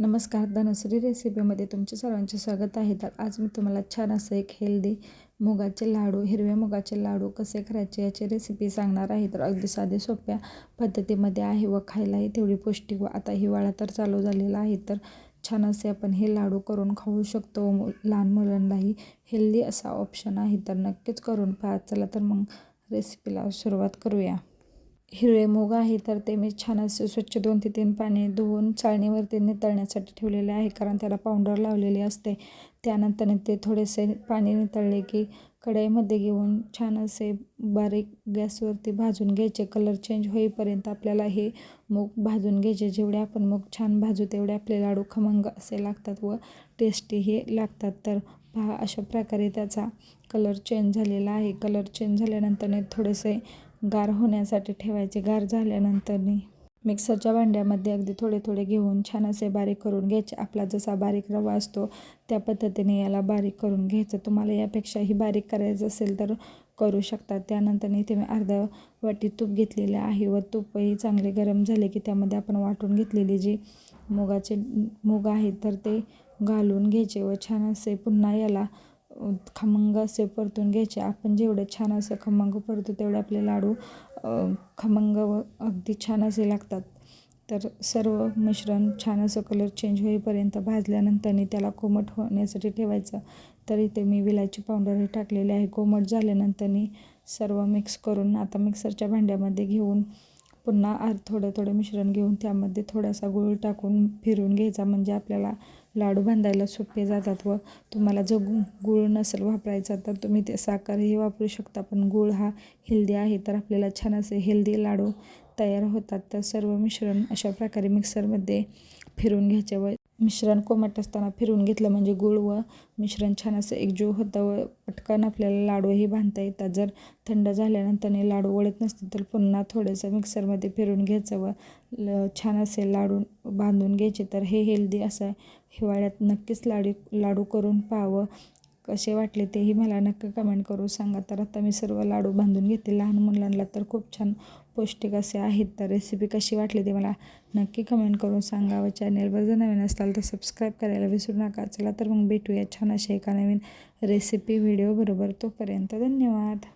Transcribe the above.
नमस्कार धनश्री रेसिपीमध्ये तुमचे सर्वांचे स्वागत आहे. तर आज मी तुम्हाला छान असं एक हेल्दी मुगाचे लाडू हिरव्या मुगाचे लाडू कसे करायचे याची रेसिपी सांगणार आहे. तर अगदी साधे सोप्या पद्धतीमध्ये आहे व खायलाही तेवढी पौष्टिक व आता हिवाळा तर चालू झालेला आहे. तर छान असे आपण हे लाडू करून खाऊ शकतो. मु लहान मुलांनाही हेल्दी असा ऑप्शन आहे. तर नक्कीच करून पहा. चला तर मग रेसिपीला सुरुवात करूया. हिरवे मूग आहे तर ते मी छान असे स्वच्छ दोन ते तीन पाणी धुवून चाळणीवरती नितळण्यासाठी ठेवलेले आहे कारण त्याला पावडर लावलेली असते. त्यानंतर ते थोडेसे पाणी नितळले की कढईमध्ये घेऊन छान असे बारीक गॅसवरती भाजून घ्यायचे. कलर चेंज होईपर्यंत आपल्याला हे मूग भाजून घ्यायचे. जेवढे आपण मूग छान भाजू तेवढे आपले लाडू खमंग असे लागतात व टेस्टीही लागतात. तर पहा अशा प्रकारे त्याचा कलर चेंज झालेला आहे. कलर चेंज झाल्यानंतर थोडेसे गार होण्यासाठी ठेवायचे. गार झाल्यानंतरनी मिक्सरच्या भांड्यामध्ये अगदी थोडे थोडे घेऊन छान असे बारीक करून घ्यायचे. आपला जसा बारीक रवा असतो त्या पद्धतीने याला बारीक करून घ्यायचं. तुम्हाला यापेक्षाही बारीक करायचं असेल तर करू शकता. त्यानंतर इथे मी अर्धा वाटी तूप घेतलेले आहे व तूपही चांगले गरम झाले की त्यामध्ये आपण वाटून घेतलेली जी मुगाचे मूग आहेत तर ते घालून घ्यायचे व छान असे पुन्हा याला खमंग असे परतून घ्यायचे. आपण जेवढं छान असं खमंग परतो तेवढे आपले लाडू खमंग व अगदी छान असे लागतात. तर सर्व मिश्रण छान असं कलर चेंज होईपर्यंत भाजल्यानंतरनी त्याला कोमट होण्यासाठी ठेवायचं. तर इथे मी विलायची पावडरही टाकलेली आहे. कोमट झाल्यानंतरनी सर्व मिक्स करून आता मिक्सरच्या भांड्यामध्ये घेऊन पुन्हा आर थोडं थोडं मिश्रण घेऊन त्यामध्ये थोडासा गूळ टाकून फिरून घ्यायचा. म्हणजे आपल्याला लाडू बांधायला सोपे जातात व तुम्हाला जो गु गूळ नसेल वापरायचा तर तुम्ही ते साखरही वापरू शकता. पण गूळ हा हेल्दी आहे तर आपल्याला छान असे हेल्दी लाडू तयार होतात. तर सर्व मिश्रण अशा प्रकारे मिक्सरमध्ये फिरून घ्यायचे व मिश्रण कोमट असताना फिरून घेतलं म्हणजे गूळ व मिश्रण छान असं एकजीव होतं व पटकन आपल्याला लाडूही बांधता येतात. जर थंड झाल्यानंतरने लाडू वळत नसतील तर पुन्हा थोडंसं मिक्सरमध्ये फिरून घ्यायचं व छान असे लाडू बांधून घ्यायचे. तर हे हेल्दी असं हिवाळ्यात नक्कीच लाडू लाडू करून पाहावं. कसे वाटले तेही मला नक्की कमेंट करू सांगा. तर आता मी सर्व लाडू बांधून घेते. लहान मुलांना तर खूप छान पौष्टिक असे आहेत. तर रेसिपी कशी वाटली ते मला नक्की कमेंट करून सांगा व चॅनेलवर जर नवीन असताल तर सबस्क्राईब करायला विसरू नका. चला तर मग भेटूया छान अशा एका नवीन रेसिपी व्हिडिओ बरोबर. तोपर्यंत धन्यवाद.